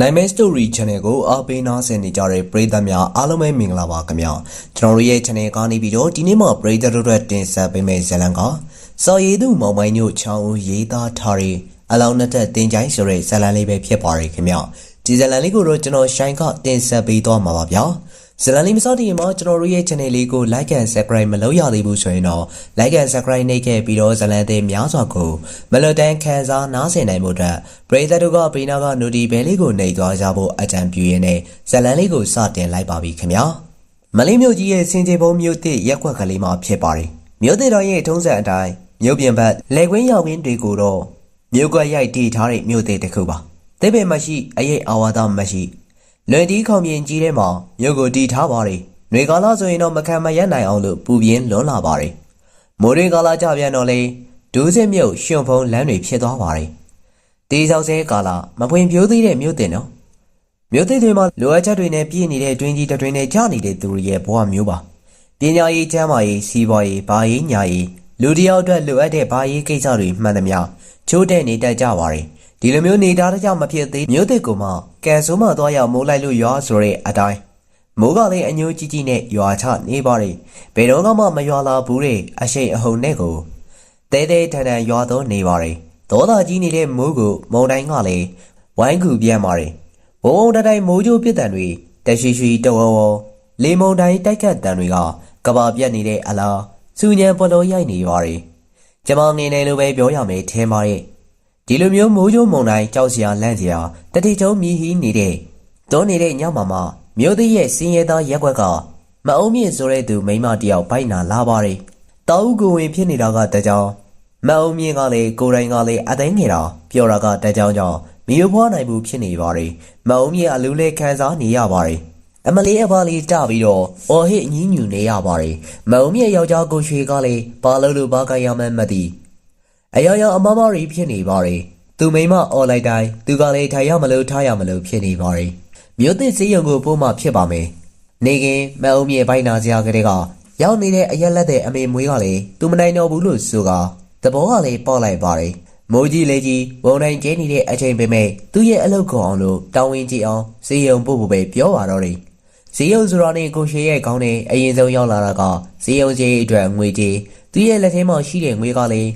နိုင်မဲ story channel ကိုအားပေးနာဆင်နေကြတဲ့ပရိသတ်များအားလုံးပဲမင်္ဂလာပါခင်ဗျာကျွန်တော်တို့ရဲ့ channel ကနေပြီးတော့ဒီနေ့မှပရိသတ်တို့အတွက်တင်ဆက်ပေးမယ့်ဇာတ်လမ်းကစော်ရည်သူမောင်မိုင်းညို့ချောင်းဦးရေးသားထားတဲ့အလောင်းနှစ်သက်တင်ချိုင်းဆိုတဲ့ဇာတ်လမ်းလေးပဲဖြစ်ပါရယ်ခင်ဗျာဒီဇာတ်လမ်းလေးကိုတော့ကျွန်တော်ရှိုင်းကတင်ဆက်ပေးသွားမှာပါဗျာ ဇာတ်လမ်းလေးမစတင်ရင်မှာကျွန်တော်တို့ရဲ့ channel လေးကို like and subscribe မလုပ်ရသေးဘူးဆိုရင်တော့ like and subscribe နှိပ်ခဲ့ပြီးတော့ဇာတ်လမ်းတွေများစွာကိုမလွတ်တမ်းခံစားနားဆင်နိုင်မှုအတွက်ပရိသတ်တို့ကဘေးနာက notify bell လေးကိုနှိပ်သွားကြဖို့အကြံပြုရင်းနဲ့ဇာတ်လမ်းလေးကိုစတင်လိုက်ပါပြီခင်ဗျာမလေးမြို့ကြီးရဲ့စင်ကြေဘုံမြို့တစ်ရက်ကွက်ကလေးမှာဖြစ်ပါတယ်မြို့တစ်တော်ရဲ့ထုံးစံအတိုင်းမြို့ပြင်ဘက်လက်ကွင်းရောက်ရင်းတွေကိုတော့မြို့ကွက်ရိုက်တည်ထားတဲ့မြို့တစ်တစ်ခုပါတိပင်မရှိအရေးအာဝါဒမရှိ လွင်တီးခေါမြင်ကြီးထဲမှာမြို့ကိုတည်ထားပါတယ်။ຫນွေကာလဆိုရင်တော့မခံမရက်နိုင်အောင်လို့ပူပြင်းလွန်လာပါတယ်။မိုးရေကာလကြပြန်တော့လေဒူးစစ်မြုပ်ရှင်ဖုံးလမ်းတွေဖြစ်သွားပါတယ်။တေးဆောင်စဲကာလမပွင့်ပြိုးသေးတဲ့မြို့တင်နော်။မြို့သိတွေမှာလိုအပ်ချက်တွေနဲ့ပြည့်နေတဲ့တွင်းကြီးတစ်တွင်းနဲ့ကြာနေတဲ့သူတွေရဲ့ဘဝမျိုးပါ။ပညာရေးကျမ်းမာရေးစီးပွားရေးဘာရေးညာရေးလူတစ်ယောက်အတွက်လိုအပ်တဲ့ဘာရေးကိစ္စတွေမှန်သမျှချိုးတဲ့နေတတ်ကြပါတယ်။ ဒီလိုမျိုးနေတာတကြောင်မဖြစ်သေးမြို့တစ်ကိုမှကန်ဆိုးမှသွားရောက်မိုးလိုက်လို့ရွာဆိုတဲ့အတိုင်းမိုးကလည်းအညိုးကြီးကြီးနဲ့ရွာချနေပါတယ်ဘယ်တော့မှမရွာလာဘူးတဲ့အရှိန်အဟုန်နဲ့ကိုတဲတဲထန်ထန်ရွာတော့နေပါတယ်ဒေါသကြီးနေတဲ့မိုးကိုမုံတိုင်းကလည်းဝိုင်းကူပြန်ပါတယ်ဘုံဘုံတတိုင်းမိုးကြိုးပစ်တံတွေတရှိရှိတဝဝလေမုံတိုင်းတိုက်ခတ်တံတွေကကဘာပြက်နေတဲ့အလားစူညံပလောရိုက်နေပါတယ်ကျမငနေနေလိုပဲပြောရမယ်ထဲပါရဲ့ ဒီလိုမျိုးမိုးကြိုးမုံတိုင်းကြောက်စရာလန့်စရာတတိချုံမြည်ဟီးနေတဲ့တွန်းနေတဲ့ညမမမြို့သေးရဲ့စင်းရဲသားရက်ွက်ကမအုံမြင့်ဆိုတဲ့သူမိန်းမတယောက်ဘိုက်နာလာပါတယ်။တောက်ကိုဝင်ဖြစ်နေတာကတကြောင်မအုံမြင့်ကလည်းကိုယ်တိုင်ကလည်းအသိငယ်တာပြောတာကတကြောင်ကြောင့်မီယိုဖွားနိုင်မှုဖြစ်နေပါတယ်။မအုံမြင့်အလူးလေးခံစားနေရပါတယ်။အမလေးအပါလေးတပြီးတော့အော်ဟစ်ညင်းညူနေရပါတယ်။မအုံမြင့်ယောက်ျားကိုရွှေကလည်းဘာလို့လို့ဘာကရမှန်းမသိ အယောင်ယောင်အမမရီဖြစ်နေပါတယ်။သူမိမအော်လိုက်တိုင်းသူကလည်းထိုင်ရမလို့ထားရမလို့ဖြစ်နေပါတယ်။မြို့သစ်စေးရုံကိုပို့မှဖြစ်ပါမယ်။နေခင်မအုံမြေပိုင်နာစရာကလေးကရောက်နေတဲ့အရက်လက်တဲ့အမေမွေးကလည်းသူမနိုင်တော့ဘူးလို့ဆိုကသဘောကလည်းပေါက်လိုက်ပါတယ်။မိုးကြီးလေးကြီးဝုံတိုင်းကျင်းနေတဲ့အချိန်ပေမဲ့သူ့ရဲ့အလုပ်ကောင်အောင်လို့တောင်းဝင်ကြည့်အောင်စေးရုံပို့ဖို့ပဲပြောပါတော့တယ်။စေးရုံဆိုတော့နေကိုရှေရဲ့ခေါင်းနဲ့အရင်ဆုံးရောက်လာတာကစေးရုံကြီးအတွက်ငွေကြီးသူ့ရဲ့လက်ထဲမှာရှိတဲ့ငွေကလည်း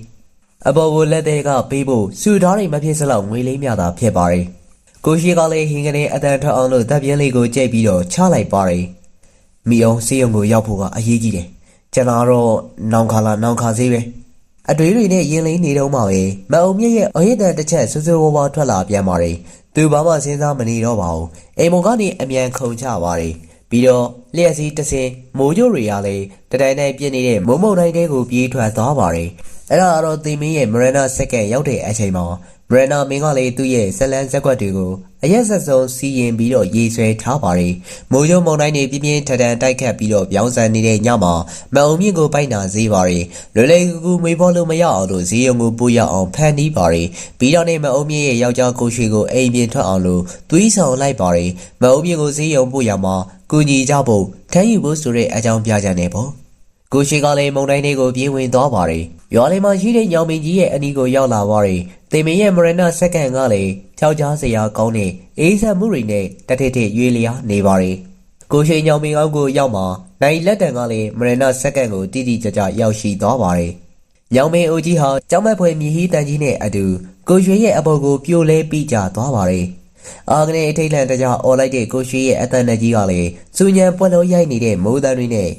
အပေါ်ကိုလက်သေးကပေးဖို့စူထားတွေမဖြစ်စလောက်ငွေလေးမြတာဖြစ်ပါတယ်။ကိုရှိကလည်းဟင်းကနေအတန်ထွက်အောင်လို့တပ်ပြင်းလေးကိုကြိတ်ပြီးတော့ချလိုက်ပါတယ်။မိအောင်စေးရုံကိုရောက်ဖို့ကအရေးကြီးတယ်။ကျွန်တော်တော့နောင်ခါလာနောင်ခါစေးပဲ။အတွေးတွေနဲ့ရင်လေးနေတော့မှပဲမအုံမြင့်ရဲ့အဟိတန်တစ်ချက်ဆူဆူဝါးဝါထွက်လာပြန်ပါတယ်။သူဘာမှစဉ်းစားမနေတော့ပါဘူး။အိမ်မော်ကနေအမြန်ခုန်ချပါတယ်။ ပြီးတော့လျက်စီးတစင်မိုးကြိုတွေကလည်းတတိုင်းတိုင်းပြင်းနေတဲ့မုံမုံတိုင်းတဲကိုပြေးထွက်သွားပါတယ်။အဲ့ဒါကတော့သီမင်းရဲ့မရနာစက္ကန့်ရောက်တဲ့အချိန်မှာ မရနာမင်းကလည်းသူ့ရဲ့ဇလန်းဇက်ကွက်တွေကိုအရက်ဆက်ဆုံးစီရင်ပြီးတော့ရေးဆွဲထားပါတယ်။မိုးကြိုးမုံတိုင်းတွေပြင်းပြင်းထန်ထန်တိုက်ခတ်ပြီးတော့ပြောင်းဆန်နေတဲ့ညမှာမအုံမြင့်ကိုပိုက်နာဈေးပါတယ်။လွယ်လွယ်ကူကူမေးဖို့လို့မရအောင်လို့ဈေးရုံကိုပို့ရအောင်ဖန်တီးပါတယ်။ပြီးတော့နေမအုံမြင့်ရဲ့ယောက်ျားကိုရွှေကိုအိမ်ပြင်ထွက်အောင်လို့သွေးဆောင်လိုက်ပါတယ်။မအုံမြင့်ကိုဈေးရုံပို့ရမှာကူညီကြဖို့ထမ်းယူဖို့ဆိုတဲ့အကြောင်းပြကြနေပေါ့။ကိုရှိကလည်းမုံတိုင်းလေးကိုပြေးဝင်သွားပါတယ်။ ရွာလေးမှာရှိတဲ့ညောင်မင်းကြီးရဲ့အနီးကိုရောက်လာပါတယ်။တေမင်းရဲ့မရဏစက္ကန့်ကလည်းခြောက်ကြားစရာကောင်းတဲ့အေးဆက်မှုတွေနဲ့တထစ်ထစ်ရွေလျားနေပါတယ်။ကိုရှိညောင်မင်းအောက်ကိုရောက်မှာနိုင်လက်တံကလည်းမရဏစက္ကန့်ကိုတိတိကျကျရောက်ရှိသွားပါတယ်။ညောင်မင်းအိုကြီးဟာကြောင်မက်ဖွဲမြည်ဟီးတန်ကြီးနဲ့အတူကိုရွှေရဲ့အပေါ်ကိုပြိုလဲပြီးကြသွားပါတယ်။အာကနေအထိတ်လန့်တကြအော်လိုက်တဲ့ကိုရွှေရဲ့အတန်နဲ့ကြီးကလည်းစူညံပွက်လုံးရိုက်နေတဲ့မိုးတန်းတွေနဲ့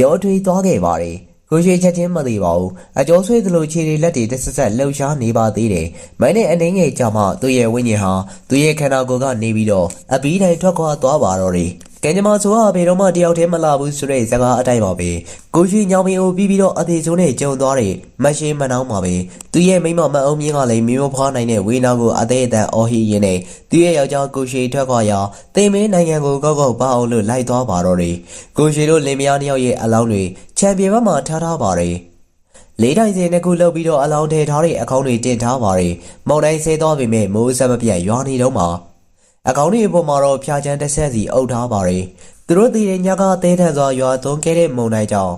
ရောထွေးသွားခဲ့ပါတယ်။ ကိုရွှေချက်ချင်းမသေးပါဘူး။အကျော်ဆွေးသလိုခြေတွေလက်တွေတစ်ဆက်ဆက်လှုပ်ရှားနေပါသေးတယ်။မိုင်းနဲ့အနေငယ်ကြောင့်မှသူ့ရဲ့ဝိညာဉ်ဟာသူ့ရဲ့ခန္ဓာကိုယ်ကနေပြီးတော့အပီးတိုင်းထွက်ခွာသွားပါတော့တယ်။ ကံကြမ္မာဆိုဟာဘယ်တော့မှတယောက်တည်းမလာဘူးဆိုတဲ့စကားအတိုင်းပါပဲ။ကိုရွှေညောင်မင်းကိုပြီးပြီးတော့အသေးဆုံးနဲ့ကြုံသွားတယ်။မရှိမနှောင်းပါပဲ။သူ့ရဲ့မိမမအုံမြင့်ကလည်းမျိုးဖွားနိုင်တဲ့ဝေနာကိုအသေးအတန်အော်ဟီရင်းနဲ့သူ့ရဲ့ယောက်ျားကိုရွှေထွက်ခွာရာတိမ်မင်းနိုင်ငံကိုကောက်ကောက်ပါအောင်လို့လိုက်သွားပါတော့တယ်။ကိုရွှေတို့လင်မယားနှစ်ယောက်ရဲ့အလောင်းတွေချန်ပီယံဘက်မှာထားထားပါတယ်။လေးတိုင်းစင်တစ်ခုလောက်ပြီးတော့အလောင်းထဲထားတဲ့အကောင့်တွေတင်ထားပါတယ်။မောင်တိုင်းဆဲသွားပေမဲ့မိုးဆက်မပြတ်ရွာနေတော့မှာ အကောင့်တွေအပေါ်မှာတော့ဖျားချမ်းတစ်ဆက်စီအုပ်ထားပါတယ်။သူတို့တည်တဲ့ညကအသေးထန်စွာရွာသွန်းခဲ့တဲ့မုန်တိုင်းကြောင့်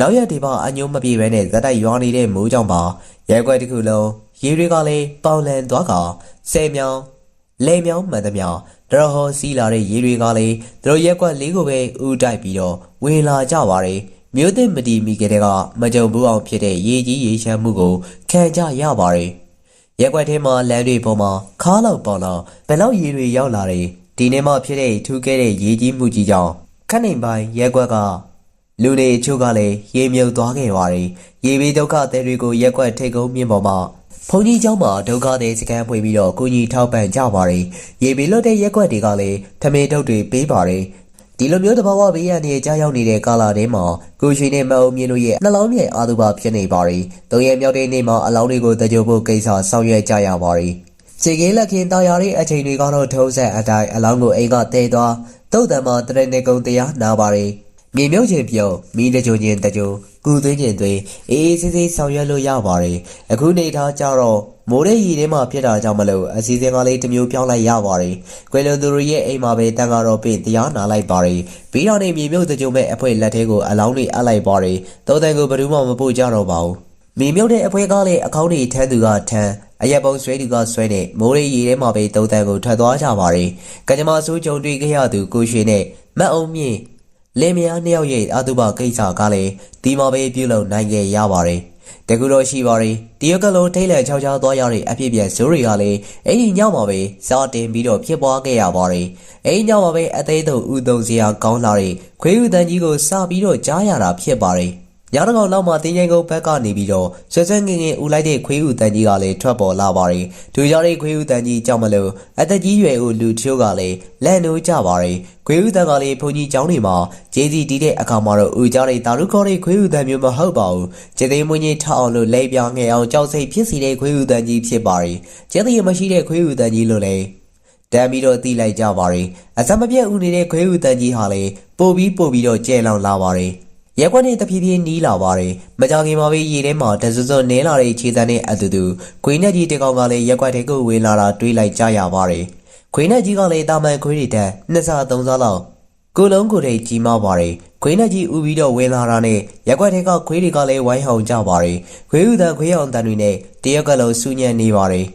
နောက်ရက်ဒီမှာအညုံမပြေပဲနဲ့ဇက်တိုက်ရွာနေတဲ့မိုးကြောင့်ပါရဲခွက်တစ်ခုလုံးရေတွေကလည်းပေါင်လန်သွားကဆဲမြောင်လေမြောင်းမှန်သမျှတရဟောစီးလာတဲ့ရေတွေကလည်းသူတို့ရက်ကွက်လေးကိုပဲဥတိုက်ပြီးတော့ဝင်လာကြပါတယ်မြို့သစ်မတီမီကတဲ့ကမကြုံဘူးအောင်ဖြစ်တဲ့ရေကြီးရေရှမ်းမှုကိုခံကြရပါတယ် ရက်ကွက်ထဲမှာလမ်းတွေပေါ်မှာခါလောက်ပေါတော့ဘယ်လောက်ရေတွေရောက်လာတယ်ဒီနေ့မှဖြစ်တဲ့ထူးခဲ့တဲ့ရေကြီးမှုကြီးကြောင့်ခက်နိုင်ပိုင်းရက်ကွက်ကလူနေအချို့ကလည်းရေမြုပ်သွားခဲ့ပါတယ်ရေဘေးဒုက္ခသည်တွေကိုရက်ကွက်ထိတ်ကုန်းမြင့်ပေါ်မှာ ဘုံကြီးเจ้าမှာဒုက္ခသည်စကန်ပွေပြီးတော့ကိုကြီးထောက်ပံ့ကြပါတယ်။ရေဘေးလွတ်တဲ့ရက်ွက်တွေကလည်းထမင်းထုတ်တွေပေးပါတယ်။ ဒီလိုမျိုးတဘာဝဘေးရန်တွေကြားရောက်နေတဲ့ကာလာထဲမှာကိုရှိနဲ့မအုံမြင့်တို့ရဲ့နှလုံးမြိုင်အာသူပါဖြစ်နေပါတယ်။တုံရက်မြောက်တဲ့နေ့မှာအလောင်းတွေကိုတကြိုဖို့ကိစ္စဆောင်ရွက်ကြရပါတယ်။ခြေကင်းလက်ခင်တာယာတဲ့အချိန်တွေကတော့ထုံးဆက်အတိုင်းအလောင်းကိုအိမ်ကတဲသွားတုတ်တံမှာတရနေကုံတရားနာပါတယ်။မြေမြုပ်ခြင်းပြုံမိတကြိုချင်းတကြိုကုသွင်းခြင်းတွေအေးအေးဆေးဆေးဆောင်ရွက်လို့ရပါတယ်။အခုနေထားကြတော့ မိုးတဲ့ရီထဲမှာဖြစ်တာကြောင့်မလို့အစီအစဉ်ကလေးတစ်မျိုးပြောင်းလိုက်ရပါတယ်။ကွယ်လွန်သူတို့ရဲ့အိမ်မှာပဲတန်ကတော့ပြင်တရားနာလိုက်ပါတယ်။ပြီးတော့နေမြေမြုပ်တကြိုမဲ့အဖွဲလက်ထဲကိုအလောင်းတွေအပ်လိုက်ပါတယ်။တောတန်ကိုဘယ်သူမှမပို့ကြတော့ပါဘူး။မြေမြုပ်တဲ့အဖွဲကလည်းအကောင့်တွေထမ်းသူကထမ်းအရက်ပုံဆွဲသူကဆွဲတဲ့မိုးရေရီထဲမှာပဲတုံတန်ကိုထွက်သွားကြပါတယ်။ကကြမ္မာဆိုးကြုံတွေ့ခဲ့ရသူကိုရွှေနဲ့မတ်အောင်မြင့်လင်မယားနှစ်ယောက်ရဲ့အတုပကိစ္စကလည်းဒီမှာပဲပြုလုပ်နိုင်ခဲ့ရပါတယ်။ တကူတော့ရှိပါတယ်။တရုတ်ကလုံးထိတ်လန့်ချောက်ချားသွားရတဲ့အဖြစ်ပြက်ဇိုးတွေကလည်းအဲ့ဒီညောင်မှာပဲစားတင်ပြီးတော့ဖြစ်ပွားခဲ့ရပါတယ်။အဲ့ဒီညောင်မှာပဲအသေးတုံဥတုံစရာကောင်းလာတဲ့ခွေးဥတန်ကြီးကိုစပြီးတော့ကြားရတာဖြစ်ပါတယ်။ ညတကောင်လောက်မှာတင်းချင်းကုန်းဘက်ကနေပြီးတော့ဆွဆွငင်ငင်ဦးလိုက်တဲ့ခွေးဥတန်ကြီးကလည်းထွက်ပေါ်လာပါတယ်။ဒူကြတဲ့ခွေးဥတန်ကြီးကြောက်မလို့အသက်ကြီးရွယ်ဦးလူချို့ကလည်းလက်နိုးကြပါတယ်။ခွေးဥတန်ကလည်းဘုန်းကြီးကျောင်းတွေမှာဂျေစီတီးတဲ့အခါမှာတော့ဦးကြတဲ့တာရုခေါ်တဲ့ခွေးဥတန်မျိုးမဟုတ်ပါဘူး။ကျေသိမ်းမွင်းကြီးထအောင်လို့လဲပြငယ်အောင်ကြောက်စိတ်ဖြစ်စီတဲ့ခွေးဥတန်ကြီးဖြစ်ပါတယ်။ကျေသိမ်းမရှိတဲ့ခွေးဥတန်ကြီးလို့လည်းတမ်းပြီးတော့တီးလိုက်ကြပါရင်အစမပြတ်ဦးနေတဲ့ခွေးဦးတန်ကြီးဟာလေပို့ပြီးပို့ပြီးတော့ကျဲလောင်လာပါတယ် ရက်ကွက်နဲ့တဖြည်းဖြည်းနီးလာပါတယ်မကြခင်မှာပဲရေထဲမှာတစွတ်စွတ်နဲလာတဲ့ခြေတန်းနဲ့အတူတူခွေးနဲ့ကြီးတကောင်ကလည်းရက်ကွက်ထဲကိုဝင်လာတာတွေးလိုက်ကြရပါတယ်ခွေးနဲ့ကြီးကလည်းတာမန်ခွေးတွေတက်နှစ်ဆသုံးဆလောက်ကိုလုံးကိုယ်ထိပ်ကြီးမားပါတယ်ခွေးနဲ့ကြီးဥပြီးတော့ဝင်လာတာနဲ့ရက်ကွက်ထဲကခွေးတွေကလည်းဝိုင်းဟောင်ကြပါတယ်ခွေးဦးတန်ခွေးအောင်တန်တွေနဲ့တရက်ကလုံးစူးညံ့နေပါတယ်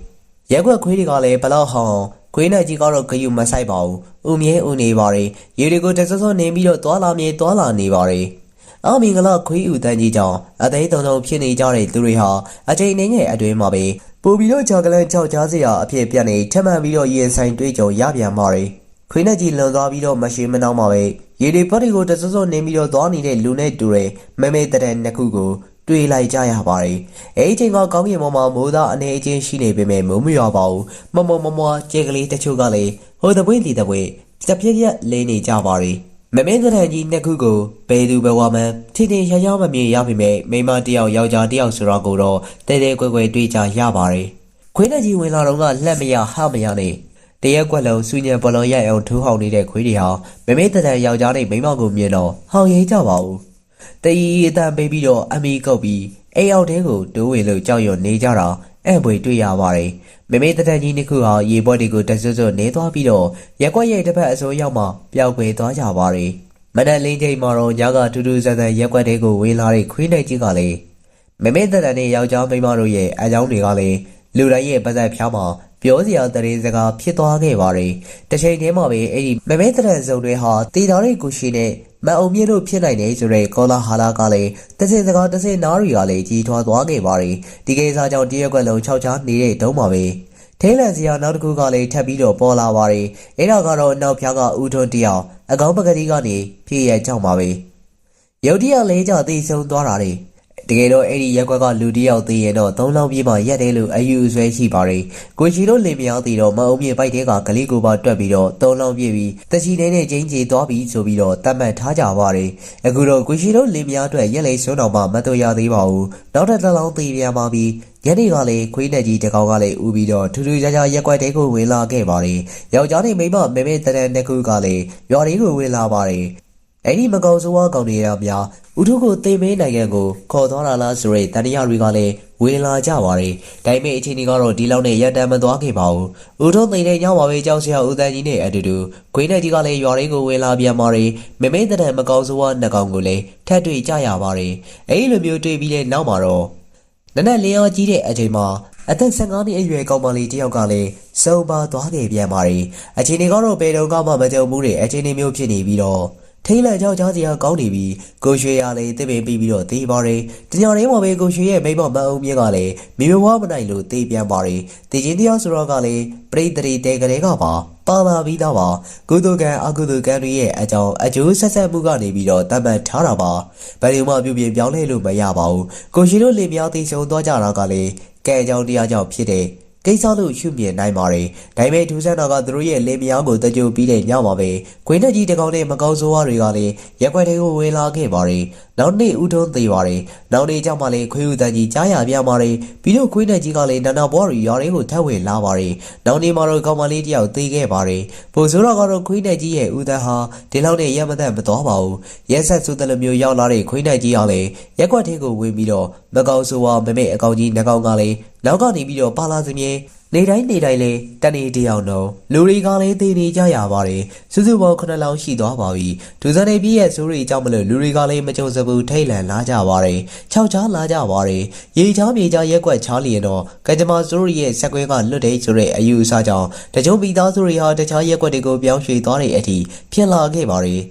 ရက်ွက်ခွေးတွေကလည်းဘလောက်ဟောင်းခွေးနဲ့ကြီးကတော့ဂယုမဆိုင်ပါဘူး။ဦးမြဲဦးနေပါလေ။ရေတွေကိုတဆဆနေပြီးတော့သွာလာမြေသွာလာနေပါလေ။ အော်မင်္ဂလာခွေးဦးတန်းကြီးကြောင့်အသေးတုံတုံဖြစ်နေကြတဲ့သူတွေဟာအချိန်နှင်းငယ်အတွင်းမှာပဲပို့ပြီးတော့ချောကလန်ကြောက်ကြားစရာအဖြစ်ပြတ်နေထမှန်ပြီးတော့ရင်ဆိုင်တွေးကြုံရပြန်ပါလေ။ခွေးနဲ့ကြီးလွန်သွားပြီးတော့မရှိမနှောင်းပါပဲ။ရေတွေပတ်တွေကိုတဆဆနေပြီးတော့သွားနေတဲ့လူနဲ့တူတဲ့မဲမဲတဲ့နှစ်ခုကိုတွေ့လိုက်ကြရပါတယ်။အဲဒီချိန်ကကောင်းကင်ပေါ်မှာမိုးသားအနေအချင်းရှိနေပေမဲ့မိုးမရွာပါဘူး။မမမမကျဲကလေးတချို့ကလည်းဟိုတပွင့်ဒီတပွင့်တပြက်ပြက်လေးနေကြပါတယ်။ မမင်းသရန်ကြီးနှစ်ခုကိုဘယ်သူဘဝမှထင်ထင်ရှားရှားမမြင်ရပေမဲ့မိန်းမတစ်ယောက်ယောက်ျားတစ်ယောက်ဆိုတော့ကိုတော့တဲတဲကွယ်ကွယ်တွေ့ကြရပါတယ်။ခွေးနဲ့ကြီးဝင်လာတော့ကလက်မရဟမရနဲ့တရက်ကွက်လုံးစူညံပလောရိုက်အောင်ထိုးဟောင်းနေတဲ့ခွေးတွေဟာမမေးတတန်ယောက်ျားနဲ့မိန်းမကိုမြင်တော့ဟောင်ရဲကြပါဘူးတရီအတန်ပေးပြီးတော့အမီကုတ်ပြီးအိမ်အောက်ထဲကိုတိုးဝင်လို့ကြောက်ရွံ့နေကြတာအဲ့ပွေတွေ့ရပါတယ် မမေးတတန်ကြီးနှစ်ခုဟာရေပွဲတွေကိုတဆွတ်ဆွတ်နေသွားပြီးတော့ရက်ကွက်ရဲ့တစ်ဖက်အစိုးရောက်မှပျောက်ကွယ်သွားကြပါတယ်မနက်လင်းချိန်မှာတော့ညကထူးထူးဆန်းဆန်းရက်ကွက်တွေကိုဝင်လာတဲ့ခွေးနိုင်ကြီးကလည်းမမေတတန်နဲ့ယောက်ျားမိန်းမတို့ရဲ့အကြောင်းတွေကလည်းလူတိုင်းရဲ့ပါဇက်ဖျားမှာ ပြောစရာတရေစကားဖြစ်သွားခဲ့ပါတယ်။တစ်ချိန်တည်းမှာပဲအဲ့ဒီမမေတတန်စုံတွေဟာတီတော်ရဲ့ကိုရှိနဲ့မအုံမြင့်တို့ဖြစ်နိုင်တယ်ဆိုတဲ့ကောလာဟာလာကလည်းတစ်စင်စကားတစ်စင်နားတွေကလည်းကြီးထွားသွားခဲ့ပါတယ်။ဒီကိစ္စကြောင့်တရက်ကွက်လုံးခြောက်ချားနေတဲ့တုံးမှာပဲ။ထဲလန်စရာနောက်တစ်ခုကလည်းထပ်ပြီးတော့ပေါ်လာပါတယ်။အဲ့ဒါကတော့နောက်ဖျားကဦးထွန်းတယောက်အကောင်းပကတိကနေဖြည့်ရကြောက်ပါပဲ။ရုတ်တရက်လဲကြသိဆုံးသွားတာလေ တကယ်တော့အဲ့ဒီရက်ကွက်ကလူတစ်ယောက်သေးရင်တော့သုံးလောင်းပြေးမှရက်တယ်လို့အယူအဆွဲရှိပါတယ်ကိုချီတို့လင်မယားသေးတော့မအုံမြေပိုက်တဲ့ကဂလိကိုပါတွက်ပြီးတော့သုံးလောင်းပြေးပြီးတချီနေတဲ့ချင်းကြီးသွားပြီးဆိုပြီးတော့တတ်မှတ်ထားကြပါတယ်အခုတော့ကိုချီတို့လင်မယားအတွက်ရက်လေဆုံးတော့မှမတော်ရသေးပါဘူးနောက်တစ်လောင်းသေးပြန်ပါပြီးညနေကလည်းခွေးနဲ့ကြီးတကောင်ကလည်းဥပြီးတော့ထူးထူးခြားခြားရက်ကွက်တဲကိုဝင်လာခဲ့ပါတယ်ယောက်ျားနဲ့မိန်းမမေမေတရန်တစ်ခုကလည်းရွာလေးကိုဝင်လာပါတယ် အဲ့ဒီမကောင်းဆိုးဝါးကောင်တွေကများဥထုကိုသိမင်းနိုင်ငံကိုခေါ်သွားတာလားဆိုရဲတန်တရားတွေကလည်းဝင်လာကြပါတယ်။ဒါပေမဲ့အချိန်ကြီးကတော့ဒီလောက်နဲ့ရက်တမ်းမသွားခဲ့ပါဘူး။ဥထုသိတဲ့ညောင်းပါပဲကြောက်စရာဦးတန်းကြီးနဲ့အတူတူခွေးနဲ့ကြီးကလည်းရွာလေးကိုဝင်လာပြန်ပါတယ်။မမင်းတန်မကောင်းဆိုးဝါးနှစ်ကောင်ကိုလည်းထပ်တွေ့ကြရပါတယ်။အဲ့ဒီလိုမျိုးတွေ့ပြီးတဲ့နောက်မှာတော့နနက်လင်းအားကြီးတဲ့အချိန်မှာအသက်15နှစ်အရွယ်ကောင်မလေးတစ်ယောက်ကလည်းစုံပါသွားခဲ့ပြန်ပါတယ်အချိန်တွေကတော့ဘယ်တော့မှမကြုံဘူးတဲ့အချိန်တွေမျိုးဖြစ်နေပြီးတော့ ထိတ်လန့်ကြောက်ကြားစရာကောင်းနေပြီးကိုရွှေရလည်းတစ်ပင်ပြီးပြီးတော့တေးပါတယ်တညရင်းမှာပဲကိုရွှေရဲ့မိမမအုံမြင့်ကလည်းမိမဝမနိုင်လို့တေးပြန်ပါတယ်တေးချင်းတရားဆိုတော့ကလည်းပရိသေတေကလေးကပါပါလာပြီးသားပါကုသကံအကုသကံတွေရဲ့အကြောင်းအကျိုးဆက်ဆက်မှုကနေပြီးတော့တတ်မှတ်ထားတာပါဘယ်လိုမှပြုပြင်ပြောင်းလဲလို့မရပါဘူးကိုရှိတို့လေမြောင်းသိဆုံသွားကြတာကလည်းကဲအကြောင်းတရားကြောင့်ဖြစ်တဲ့ ကိစ္စလို့ရှုမြင်နိုင်ပါတယ်။ဒါပေမဲ့ဒူဆန်တော်ကသူတို့ရဲ့လေမြောင်းကိုတကြိုပြီးတဲ့ညမှာပဲခွေးတက်ကြီးတကောင်နဲ့မကောင်းဆိုးဝါးတွေကလည်းရက်ွက်တွေကိုဝင်လာခဲ့ပါတယ်။နောက်နေ့ဦးထုံးသေးပါတယ်။နောက်နေ့ကျမှလည်းခွေးဦးတန်ကြီးကြားရပြန်ပါတယ်။ပြီးတော့ခွေးတက်ကြီးကလည်းနာနာဘွားရီရွာတွေကိုထပ်ဝင်လာပါတယ်။နောက်နေ့မှာတော့ကောင်မလေးတယောက်သေးခဲ့ပါတယ်။ပိုဆိုးတော့ကတော့ခွေးတက်ကြီးရဲ့ဦးတန်ဟာဒီလောက်နဲ့ရက်မသက်မတော်ပါဘူး။ရက်ဆက်စုတယ်လို့မျိုးရောက်လာတဲ့ခွေးတက်ကြီးကလည်းရက်ွက်တွေကိုဝင်ပြီးတော့မကောင်းဆိုးဝါးမမေ့အကောင်ကြီးနှကောင်ကလည်း နောက်ကနေပြီးတော့ပါလာစမြဲနေတိုင်းနေတိုင်းလဲတနေတယောက်တော့လူတွေကလည်းသိနေကြရပါတယ်စုစုပေါင်း9လောင်းရှိသွားပါပြီဒူဇန်နေပြည့်ရဲ့ဆိုးတွေကြောင့်မလို့လူတွေကလည်းမကြုံစဘူးထိတ်လန့်လာကြပါတယ်ခြောက်ချားလာကြပါတယ်ရေချားမြေချားရက်ွက်ချားလျင်တော့ကကြမ္မာဆိုးတွေရဲ့ဆက်ကွဲကလွတ်တဲ့ဆိုတဲ့အယူအဆကြောင့်တကြုံမိသားစုတွေဟာတခြားရက်ွက်တွေကိုပြောင်းရွှေ့သွားတဲ့အထိဖြစ်လာခဲ့ပါတယ်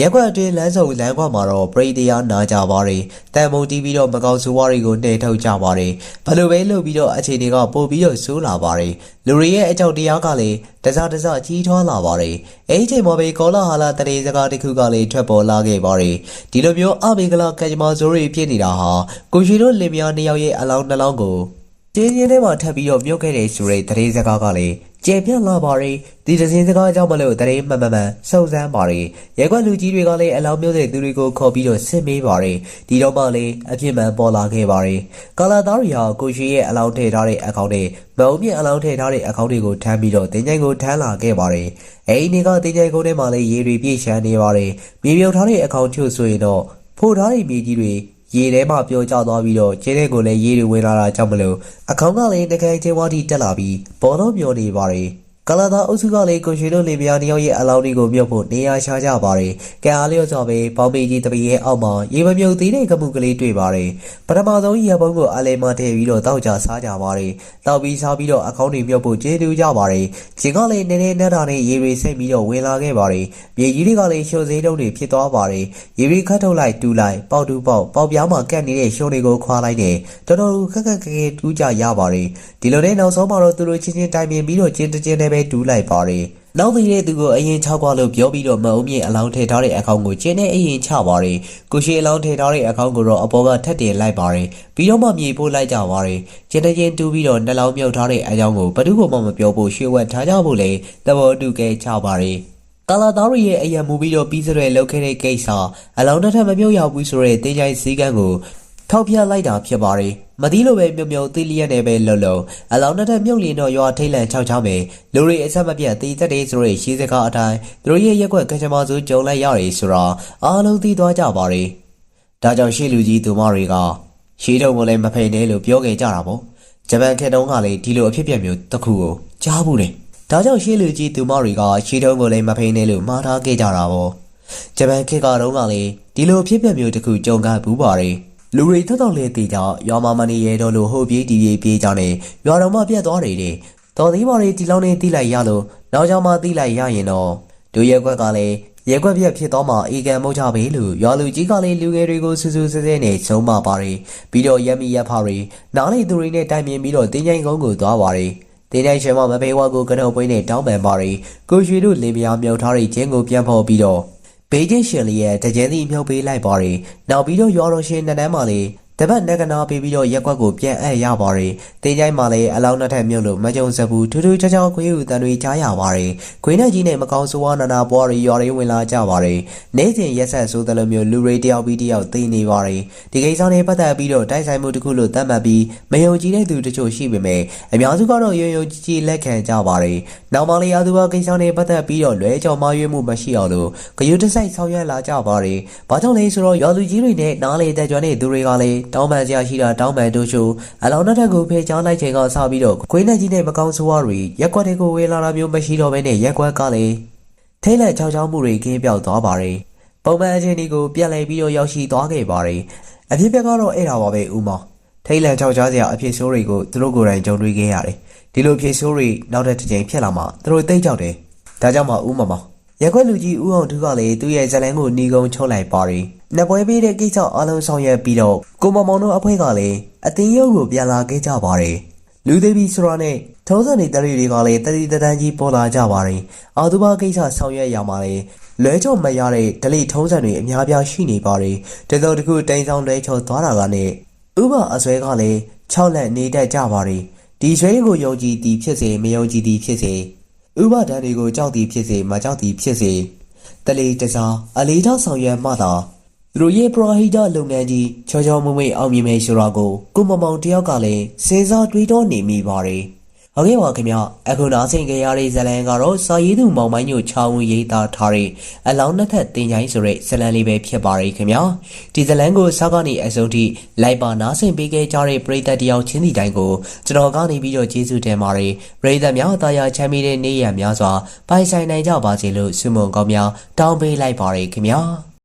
ရက်ကွက်အတွင်းလမ်းစုံလမ်းကွက်မှာတော့ပရိတရားနာကြပါတယ်။တန်မုံတီးပြီးတော့မကောင်းဆိုးဝါးတွေကိုနှိမ်ထုတ်ကြပါတယ်။ဘလို့ပဲလုပ်ပြီးတော့အခြေအနေကပို့ပြီးတော့ဆိုးလာပါတယ်။လူတွေရဲ့အကြောက်တရားကလည်းတစားတစားကြီးထွားလာပါတယ်။အဲဒီချိန်မှာပဲကောလာဟာလာတရေစကားတစ်ခုကလည်းထွက်ပေါ်လာခဲ့ပါတယ်။ဒီလိုမျိုးအဘေကလာကကြမ္မာဆိုးတွေဖြစ်နေတာဟာကိုရှိတို့လင်မယားနှစ်ယောက်ရဲ့အလောင်းနှလောင်းကိုကျင်းချင်းထဲမှာထပ်ပြီးတော့မြုပ်ခဲ့တဲ့ဆိုတဲ့တရေစကားကလည်း ကျေပြန့်လာပါရီဒီတစ်စင်းစကားကြောင့်မလို့တရေမှန်မှန်မှန်စုံစမ်းပါရီရဲကွက်လူကြီးတွေကလည်းအလောင်းမျိုးတဲ့သူတွေကိုခေါ်ပြီးတော့စစ်မေးပါရီဒီတော့မှလည်းအဖြစ်မှန်ပေါ်လာခဲ့ပါရီကာလာသားရီဟာကိုရှိရဲ့အလောင်းထည့်ထားတဲ့အကောင့်တွေမုံမြင့်အလောင်းထည့်ထားတဲ့အကောင့်တွေကိုထမ်းပြီးတော့တင်ကြိုင်ကိုထမ်းလာခဲ့ပါရီအဲဒီနေ့ကတင်ကြိုင်ကုန်းထဲမှာလည်းရေတွေပြည့်ရှမ်းနေပါရီမြေပြုတ်ထားတဲ့အကောင့်ချို့ဆိုရင်တော့ဖိုထားတဲ့မြေကြီးတွေ ရေထဲမှာပျော်ကျသွားပြီးတော့ကျင်းတဲ့ကိုလည်းရေတွေဝင်လာတာကြောင့်မလို့အကောင်ကလည်းတကယ်ချင်းဝါတီတက်လာပြီးဘောလုံးမျောနေပါတယ် ကလာသာအုပ်စုကလည်းကိုရွှေတို့လေပြားတယောက်ရဲ့အလောင်းတွေကိုမြုပ်ဖို့နေရာရှာကြပါတယ်။ကံအားလျော့စွာပဲပေါင်းပေကြီးတပီရဲ့အောက်မှာရေမမြုပ်သေးတဲ့ကမှုကလေးတွေ့ပါတယ်။ပထမဆုံးရေပုံးကိုအလဲမထည့်ပြီးတော့တောက်ကြစားကြပါတယ်။တောက်ပြီးစားပြီးတော့အကောင်းတွေမြုပ်ဖို့ကျေးတူးကြပါတယ်။ဂျင်ကလည်းနည်းနည်းနဲ့တာနဲ့ရေတွေစိတ်ပြီးတော့ဝင်လာခဲ့ပါတယ်။မြေကြီးတွေကလည်းရှုံစေးတုံးတွေဖြစ်သွားပါတယ်။ရေတွေခတ်ထုတ်လိုက်တူးလိုက်ပေါက်တူးပေါက်ပေါက်ပြားမှာကတ်နေတဲ့ရှုံတွေကိုခွာလိုက်တယ်။တော်တော်ခက်ခက်ခဲခဲတူးကြရပါတယ်။ဒီလိုနဲ့နောက်ဆုံးမှာတော့သူတို့ချင်းချင်းတိုင်ပင်ပြီးတော့ကျင်းတကျင်းနဲ့ပဲတူးလိုက်ပါတယ်။နောက်ပြီးတဲ့သူကိုအရင်ချောက်ကွာလို့ပြောပြီးတော့မအုံးမြင့်အလောင်းထည့်ထားတဲ့အကောင့်ကိုကျင်းနဲ့အရင်ချပါတယ်။ကိုရှိအလောင်းထည့်ထားတဲ့အကောင့်ကိုတော့အပေါ်ကထက်တင်လိုက်ပါတယ်။ပြီးတော့မှမြေပို့လိုက်ကြပါတယ်။ကျင်းတဲ့ချင်းတူးပြီးတော့နှလောင်းမြုပ်ထားတဲ့အကြောင်းကိုဘယ်သူမှမပြောဖို့ရှေ့ဝက်ထားကြဖို့လေသဘောတူခဲ့ချပါတယ်။ကာလာသားရီရဲ့အယံမူပြီးတော့ပြီးစရဲလောက်ခဲ့တဲ့ကိစ္စအလောင်းတစ်ထပ်မမြုပ်ရောက်ဘူးဆိုတဲ့တင်းချိုင်းစည်းကမ်းကို ထောက်ပြလိုက်တာဖြစ်ပါတယ်။မသီးလိုပဲမြုံမြုံသီလျက်နဲ့ပဲလုံလုံအလောင်းတစ်ထပ်မြုပ်လင်းတော့ရွာထိတ်လန့်ချောက်ချောင်းပဲလူတွေအဆက်မပြတ်တီးသက်တဲ့ဆိုတဲ့ရှေးစကားအတိုင်းသူတို့ရဲ့ရက်ွက်ကကြမစုကြုံလိုက်ရတယ်ဆိုတာအားလုံးသိသွားကြပါတယ်။ဒါကြောင့်ရှေးလူကြီးသူမတွေကရှေးတုံကိုလည်းမဖိန်နဲ့လို့ပြောခဲ့ကြတာပေါ့။ဂျပန်ခေတ်တုန်းကလည်းဒီလိုအဖြစ်အပျက်မျိုးတစ်ခုကိုကြားဘူးတယ်။ဒါကြောင့်ရှေးလူကြီးသူမတွေကရှေးတုံးကိုလည်းမဖိနေလို့မှားထားခဲ့ကြတာပေါ့။ဂျပန်ခေတ်ကတုန်းကလည်းဒီလိုအဖြစ်အပျက်မျိုးတစ်ခုကြုံကဘူးပါတယ်။ လူတွေထက်တော့လေတေကြရွာမမနေရဲတော့လို့ဟိုပြေးဒီပြေးပြေးကြနေရွာတော်မှပြတ်သွားတယ်တဲ့။တော်သေးပါလေဒီလောင်းနေတိလိုက်ရလို့နောက်ကြောင်မှတိလိုက်ရရင်တော့ဒူရက်ကွက်ကလည်းရက်ကွက်ပြက်ဖြစ်တော့မှအေကန်မုတ်ချပဲလို့ရွာလူကြီးကလည်းလူငယ်တွေကိုစူးစူးဆဲဆဲနဲ့ချုံမပါတယ်။ပြီးတော့ရက်မီရက်ဖာတွေနားလေသူတွေနဲ့တိုင်ပင်ပြီးတော့တင်းချိုင်ကုန်းကိုသွားပါတယ်။တင်းတိုင်းရှင်မမဖေးဝါကိုကနှုတ်ပွင်းနဲ့တောင်းပန်ပါရီကိုရွှေတို့လေပြားမြောက်ထားတဲ့ကျင်းကိုပြန်ဖော်ပြီးတော့ ဘေးချင်းရှင်လေးရဲ့တကြဲသည့်မြုပ်ပေးလိုက်ပါရီနောက်ပြီးတော့ရွာတော်ရှင်နန်းတန်းမှလေ တပတ်နက်ကနာပေးပြီးတော့ရက်ကွက်ကိုပြန်အပ်ရပါရီတင်းတိုင်းမှလည်းအလောင်းနှစ်ထပ်မြုပ်လို့မကြုံစဘူးထူးထူးခြားခြားခွေးဥတန်တွေကြားရပါရီခွေးနဲ့ကြီးနဲ့မကောင်းဆိုးဝါးနာနာပွားရီရွာတွေဝင်လာကြပါရီနေစဉ်ရက်ဆက်ဆိုးတယ်လို့မျိုးလူတွေတယောက်ပြီးတယောက်သိနေပါရီဒီကိစ္စနဲ့ပတ်သက်ပြီးတော့တိုက်ဆိုင်မှုတစ်ခုလို့သတ်မှတ်ပြီးမယုံကြည်တဲ့သူတချို့ရှိပေမဲ့အများစုကတော့ယုံယုံကြည်ကြည်လက်ခံကြပါရီနောက်မှလည်းရာသူကကိစ္စနဲ့ပတ်သက်ပြီးတော့လွဲကြော်မရွေးမှုမရှိအောင်လို့ဂယုတစိုက်ဆောင်ရွက်လာကြပါရီဘာကြောင့်လဲဆိုတော့ရွာသူကြီးတွေနဲ့နားလေတဲ့ကြွတဲ့သူတွေကလည်းတောင်းပန်ကြရှိတာတောင်းပန်တို့ချို့အလောင်းတစ်ထက်ကိုဖေချောင်းလိုက်ချိန်ကစပြီးတော့ခွေးနဲ့ကြီးနဲ့မကောင်းဆိုးဝါးတွေရက်ကွက်တွေကိုဝေလာတာမျိုးမရှိတော့ဘဲနဲ့ရက်ကွက်ကလည်းထိတ်လက်ချောက်ချောင်းမှုတွေကင်းပြောက်သွားပါရီပုံမှန်အချိန်ဒီကိုပြန်လည်ပြီးတော့ရောက်ရှိသွားခဲ့ပါရီအဖြစ်ပြက်ကတော့အဲ့ဒါပါပဲဦးမောင်ထိတ်လန့်ကြောက်ကြားစရာအဖြစ်ဆိုးတွေကိုသူတို့ကိုယ်တိုင်ကြုံတွေ့ခဲ့ရတယ်ဒီလိုအဖြစ်ဆိုးတွေနောက်တစ်ကြိမ်ဖြစ်လာမှသူတို့သိကြောက်တယ်ဒါကြောင့်မှဦးမမောင် ရက်ခွက်လူကြီးဦးအောင်သူကလည်းသူ့ရဲ့ဇလန်းကိုညီကုန်းချုံးလိုက်ပါရီနှစ်ပွဲပေးတဲ့ကိစ္စအလုံးဆောင်ရွက်ပြီးတော့ကိုမမောင်တို့အဖွဲ့ကလည်းအတင်းရုပ်ကိုပြန်လာခဲ့ကြပါတယ်လူသေးပြီဆိုတာနဲ့ထုံးစံနေတဲ့တွေကလည်းတတိတတန်းကြီးပေါ်လာကြပါတယ်အာသူဘကိစ္စဆောင်ရွက်ရမှာလေလွဲချော်မရတဲ့ဒလိထုံးစံတွေအများပြားရှိနေပါတယ်တတော်တခုတိန်ဆောင်လွဲချော်သွားတာကနဲ့ဥပအစွဲကလည်း6လက်နေတတ်ကြပါတယ်ဒီဆွဲကိုယုံကြည်သည်ဖြစ်စေမယုံကြည်သည်ဖြစ်စေ ဥပဒဏ်တွေကိုကြောက်သည်ဖြစ်စေမကြောက်သည်ဖြစ်စေတလေတစားအလေးထားဆောင်ရွက်မှသာသူတို့ရဲ့ပရဟိတလုပ်ငန်းကြီးချောချောမွေ့မွေ့အောင်မြင်မယ်ဆိုတာကိုကိုမမောင်တယောက်ကလည်းစဉ်းစားတွေးတောနေမိပါတယ်။ ဟုတ်ကဲ့ပါခင်ဗျအခုနားဆင်ကြရတဲ့ဇလန်ကတော့စာရေးသူမောင်မိုင်းညိုချောင်းဝင်ရေးသားထားတဲ့အလောင်းနှစ်ထပ်တင်ချိုင်းဆိုတဲ့ဇလန်လေးပဲဖြစ်ပါတယ်ခင်ဗျာဒီဇလန်ကိုစောက်ကနေအစုံထိလိုက်ပါနားဆင်ပေးခဲ့ကြတဲ့ပရိသတ်တယောက်ချင်းစီတိုင်းကိုကျွန်တော်ကနေပြီးတော့ကျေးဇူးတင်ပါတယ်ပရိသတ်များအသားရချမ်းမြေတဲ့နေ့ရက်များစွာပိုင်ဆိုင်နိုင်ကြပါစေလို့ဆုမွန်ကောင်းများတောင်းပေးလိုက်ပါတယ်ခင်ဗျာ